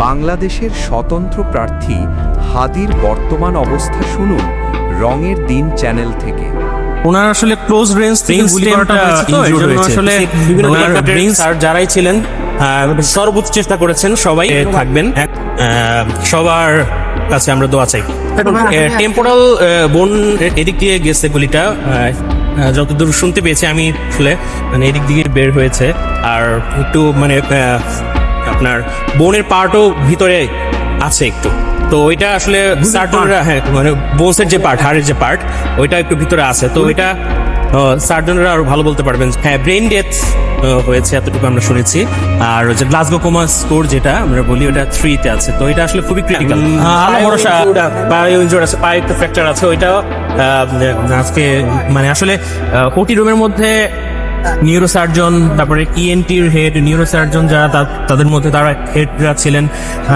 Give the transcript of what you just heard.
বাংলাদেশের স্বতন্ত্র প্রার্থী হাদির বর্তমান অবস্থা শুনুন রঙের দিন চ্যানেল থেকে। ওনার আসলে ক্লোজ রেঞ্জ থেকে গুলি করাটা আসলে যারাই ছিলেন সর্বোচ্চ চেষ্টা করেছেন সবাই থাকবেন। আহ, সবার কাছে আমরা দোয়া চাই। টেম্পোরাল বোন এদিক দিয়ে গেছে গুলিটা যতদূর শুনতে পেয়েছি আমি আসলে মানে এদিক দিয়ে বের হয়েছে। আর একটু মানে আহ, আপনার বোনের পার্টও ভিতরে আছে একটু। তো ওইটা আসলে সার্জনরা হ্যাঁ মানে বোসের যে পার্ট হাড়ের যে পার্ট ওইটা একটু ভিতরে আছে। তো ওইটা সার্জনরা আরও ভালো বলতে পারবেন। হ্যাঁ ব্রেন ডেথ হয়েছে এতটুকু আমরা শুনেছি। আর যে গ্লাসগো কোমা স্কোর যেটা আমরা বলি ওটা থ্রিতে আছে। তো এটা আসলে খুবই ক্রিটিক্যাল ভরসা পায়ে ইনজোর আছে পায়ে একটা ফ্র্যাকচার আছে ওইটা আজকে মানে আসলে ওটি রুমের মধ্যে নিউরো সার্জন তারপরে ইএনটির হেড নিউরোসার্জন যারা তাদের মধ্যে তারা হেডরা ছিলেন। আহ,